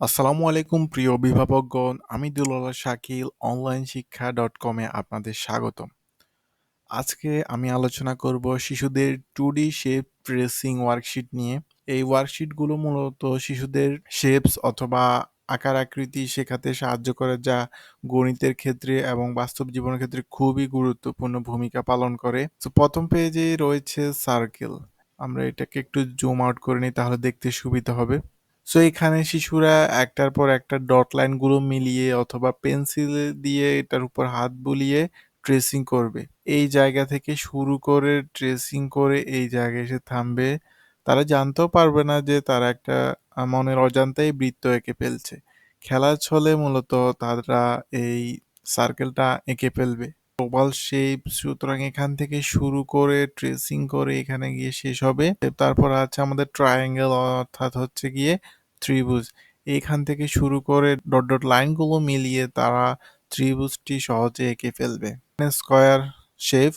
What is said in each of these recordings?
আসসালামু আলাইকুম, প্রিয় অভিভাবকগণ। আমি দুলাল শাকিল অনলাইন শিক্ষা ডট কমে আপনাদের স্বাগতম। আজকে আমি আলোচনা করব শিশুদের two D shape tracing worksheet নিয়ে। এই ওয়ার্কশিটগুলো মূলত শিশুদের শেপস অথবা আকার আকৃতি শেখাতে সাহায্য করে, যা গণিতের ক্ষেত্রে এবং বাস্তব জীবনের ক্ষেত্রে খুবই গুরুত্বপূর্ণ ভূমিকা পালন করে। তো প্রথম পেজে রয়েছে সার্কেল আমরা এটাকে একটু জুম আউট করে নিই, তাহলে দেখতে সুবিধা হবে। সো এখানে শিশুরা একটার পর একটা ডট লাইনগুলো মিলিয়ে অথবা পেন্সিল দিয়ে এটার উপর হাত বুলিয়ে ট্রেসিং করবে। এই জায়গা থেকে শুরু করে ট্রেসিং করে এই জায়গায় এসে থামবে। তারা জানতেও পারবে না যে তারা একটা মনের অজান্তেই বৃত্ত এঁকে ফেলছে। খেলার ছলে মূলত তারা এই সার্কেলটা এঁকে ফেলবে। ওভাল শেপ সুতরাং এখান থেকে শুরু করে ট্রেসিং করে এখানে গিয়ে শেষ হবে। তারপর আছে আমাদের ট্রায়াঙ্গেল অর্থাৎ হচ্ছে গিয়ে ত্রিভুজ। এইখান থেকে শুরু করে ডট ডট লাইনগুলো মিলিয়ে তারা ত্রিভুজটি সহজে এঁকে ফেলবে। Square shape.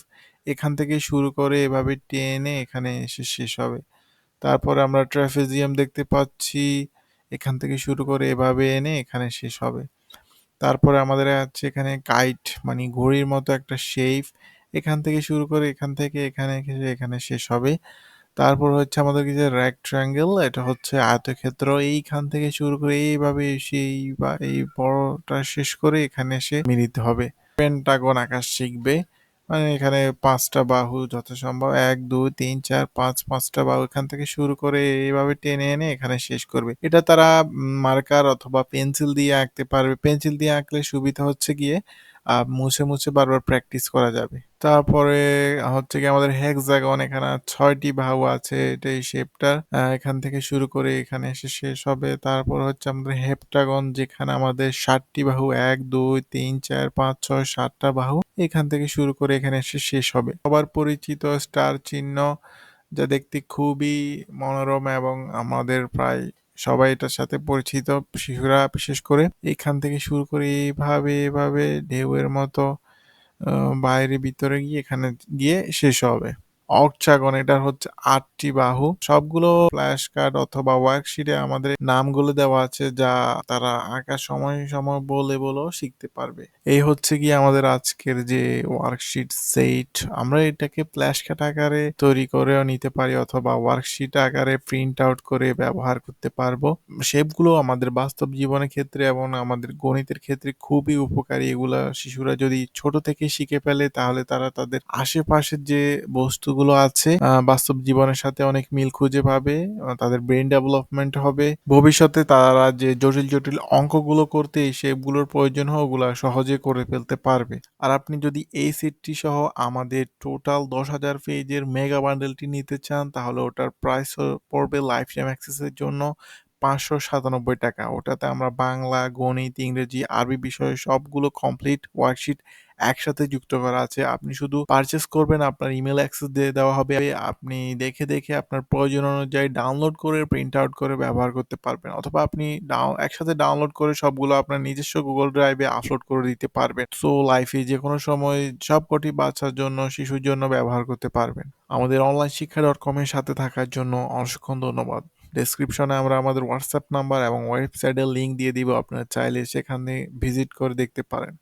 এখান থেকে শুরু করে এভাবে টেনে এখানে এসে শেষ হবে। তারপরে আমরা ট্রাফেজিয়াম দেখতে পাচ্ছি। এখান থেকে শুরু করে এভাবে এনে এখানে শেষ হবে। তারপরে আমাদের আছে এখানে কাইট মানে ঘড়ির মতো একটা শেপ। এখান থেকে শুরু করে এখান থেকে এখানে এখানে শেষ হবে। তারপর হচ্ছে আমাদের কি যে রেক্ট্যাঙ্গেল এটা হচ্ছে আয়তক্ষেত্র। এইখান থেকে শুরু করে এইভাবে এসে এই বা, এই বড়টা শেষ করে এখানে এসে মিলিত হবে। পেন্টাগন আকাশ শিখবে। মানে এখানে পাঁচটা বাহু যথাসম্ভব, এক, দুই, তিন, চার, পাঁচ, পাঁচটা বাহু এখান থেকে শুরু করে এইভাবে টেনে এনে এখানে শেষ করবে। এটা তারা মার্কার অথবা পেন্সিল দিয়ে আঁকতে পারবে। পেন্সিল দিয়ে আঁকলে সুবিধা হচ্ছে গিয়ে মুছে মুছে বারবার প্র্যাকটিস করা যাবে। তারপরে হচ্ছে কি আমাদের হেক্সাগন এখানে ছয়টি বাহু আছে এটা এই শেপটা এখান থেকে শুরু করে এখানে এসে শেষ হবে। তারপর হচ্ছে আমাদের হেপ্টাগন যেখানে আমাদের ষাটটি বাহু, এক, দুই, তিন, চার, পাঁচ, ছয়, সাতটা বাহু, এখান থেকে শুরু করে এখানে এসে শেষ হবে। সবার পরিচিত স্টার চিহ্ন যা দেখতে খুবই মনোরম এবং আমাদের প্রায় সবাই এটার সাথে পরিচিত, শিশুরা বিশেষ করে এখান থেকে শুরু করে এইভাবে এভাবে ঢেউয়ের মতো বাইরে ভিতরে গিয়ে এখানে গিয়ে শেষ হবে। অক্টাগন এটার হচ্ছে আটটি বাহু। সবগুলো ফ্ল্যাশ কার্ড অথবা ওয়ার্কশিটে আমাদের নামগুলো দেওয়া আছে যা তারা আঁকার সময় সময় বলে বলেও শিখতে পারবে। এই হচ্ছে কি আমাদের আজকের যে ওয়ার্কশিট সেট। আমরা এটাকে ফ্ল্যাশ কার্ড আকারে তৈরি করেও নিতে পারি অথবা ওয়ার্কশিট আকারে প্রিন্ট আউট করে ব্যবহার করতে পারব। শেপগুলো আমাদের বাস্তব জীবনের ক্ষেত্রে এবং আমাদের গণিতের ক্ষেত্রে খুবই উপকারী। এগুলা শিশুরা যদি ছোট থেকে শিখে ফেলে তাহলে তারা তাদের আশেপাশের যে বস্তুগুলো আছে আহ, বাস্তব জীবনের সাথে অনেক মিল খুঁজে পাবে তাদের ব্রেন ডেভেলপমেন্ট হবে। ভবিষ্যতে তারা যে জটিল জটিল অঙ্কগুলো করতে শেপগুলোর প্রয়োজন হয় ওগুলা সহজে করে ফেলতে পারবে। আর আপনি যদি এই সেটটি সহ আমাদের টোটাল দশ হাজার পেজের মেগা বান্ডেলটি নিতে চান তাহলে ওটার প্রাইস পড়বে লাইফ টাইম অ্যাক্সেসের জন্য পাঁচশো সাতানব্বই টাকা। ওটাতে আমরা বাংলা গণিত ইংরেজি আরবি বিষয়ে সবগুলো কমপ্লিট ওয়ার্কশিট একসাথে যুক্ত করা আছে। আপনি শুধু পারচেস করবেন, আপনার ইমেল অ্যাক্সেস দিয়ে দেওয়া হবে। আপনি দেখে দেখে আপনার প্রয়োজন অনুযায়ী ডাউনলোড করে প্রিন্ট আউট করে ব্যবহার করতে পারবেন। অথবা আপনি একসাথে ডাউনলোড করে সবগুলো আপনার নিজস্ব গুগল ড্রাইভে আপলোড করে দিতে পারবেন। সো লাইফে যে কোনো সময় সবকটি বাচ্চার জন্য, শিশুর জন্য ব্যবহার করতে পারবেন। আমাদের অনলাইন শিক্ষা ডট কমের সাথে থাকার জন্য অসংখ্য ধন্যবাদ। ডেসক্রিপশনে আমরা আমাদের হোয়াটসঅ্যাপ নাম্বার এবং ওয়েবসাইটের লিংক দিয়ে দিব। আপনারা চাইলে সেখানে ভিজিট করে দেখতে পারেন।